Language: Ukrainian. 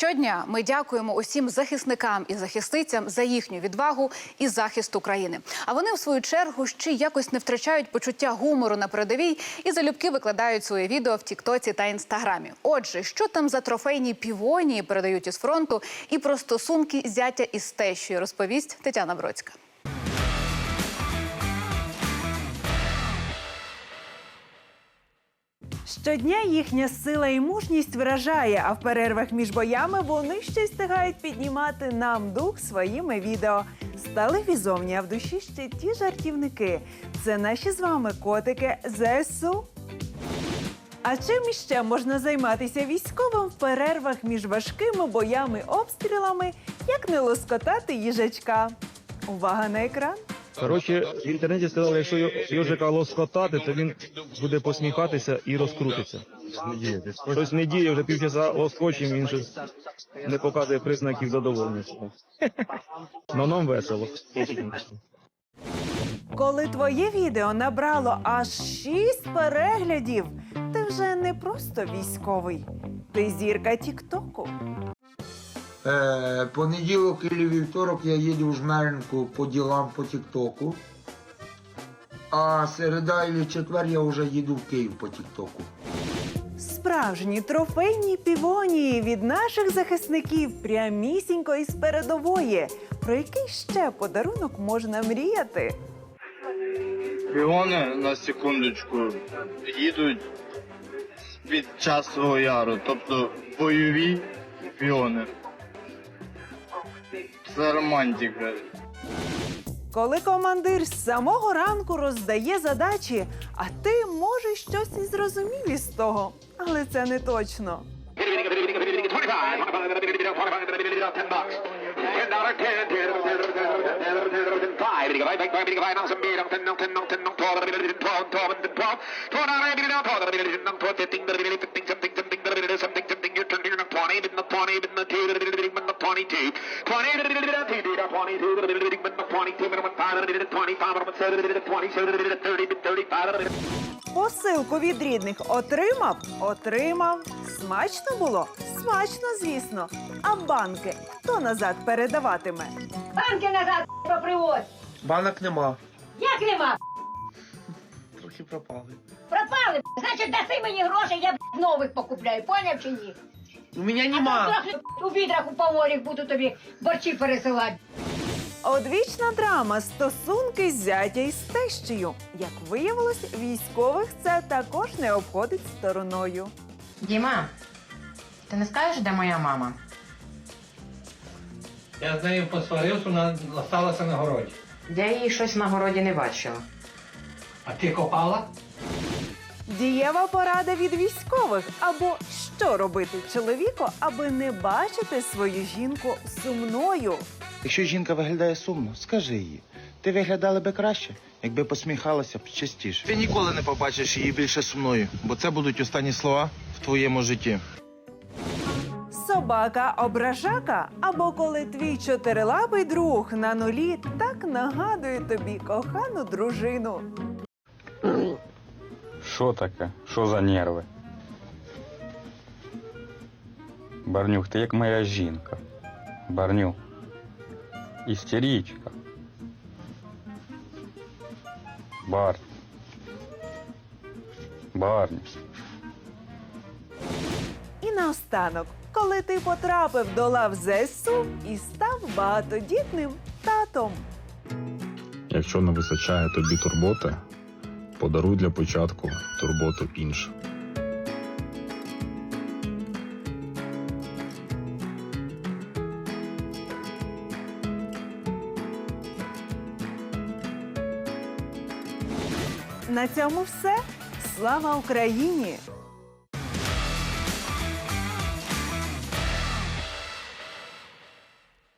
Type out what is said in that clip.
Щодня ми дякуємо усім захисникам і захисницям за їхню відвагу і захист України. А вони, в свою чергу, ще якось не втрачають почуття гумору на передовій і залюбки викладають своє відео в Тіктоці та Інстаграмі. Отже, що там за трофейні півонії передають із фронту, і про стосунки зятя із тещою розповість Тетяна Бродська. Щодня їхня сила і мужність вражає, а в перервах між боями вони ще й встигають піднімати нам дух своїми відео. Стали візовні, а в душі ще ті жартівники. Це наші з вами котики ЗСУ. А чим іще можна займатися військовим в перервах між важкими боями обстрілами, як не лоскотати їжачка? Увага на екран! Коротше, в інтернеті сказали, якщо йо- йожика лоскотати, то він буде посміхатися і розкрутиться. Щось не діє, вже півчаса лоскочим, він щось не показує признаків задоволення. Но нам весело. Коли твоє відео набрало аж 6 переглядів, ти вже не просто військовий, ти зірка Тіктоку. Е, понеділок і вівторок я їду в Жмеринку по ділам по Тіктоку. А середа і четвер я вже їду в Київ по Тіктоку. Справжні трофейні півонії від наших захисників прямісінько із передової. Про який ще подарунок можна мріяти? Піони на секундочку їдуть під час свого яру, тобто бойові піони. Це романтика. Коли командир з самого ранку роздає задачі, а ти можеш щось і зрозумів із того, але це не точно. Посилку від рідних отримав? Отримав. Смачно було? Смачно, звісно. А банки хто назад передаватиме? Банки назад попривозь. Банок нема. Як нема? Трохи пропали. Пропали. Значить, даси мені гроші, я нових покупляю. Поняв чи ні? У мене А трохи у відрах у поворіх буду тобі борчі пересилати. Одвічна драма стосунки зятя із тещею. Як виявилось, військових це також не обходить стороною. Діма, ти не скажеш, де моя мама? Я з нею посварився, вона залишилася на городі. Я її щось на городі не бачила. А ти копала? Дієва порада від військових або що робити чоловіку, аби не бачити свою жінку сумною. Якщо жінка виглядає сумно, скажи їй. Ти виглядала би краще, якби посміхалася б частіше. Ти ніколи не побачиш її більше сумною, бо це будуть останні слова в твоєму житті. Собака ображака, або коли твій чотирилапий друг на нулі так нагадує тобі кохану дружину. Що таке? Що за нерви? Барнюх, ти як моя жінка. Барнюх. Істерічка. Бар. Барні. І наостанок, коли ти потрапив до лав ЗСУ і став багатодітним татом. Якщо не вистачає тобі турботи, подаруй для початку турботу іншим. На цьому все. Слава Україні!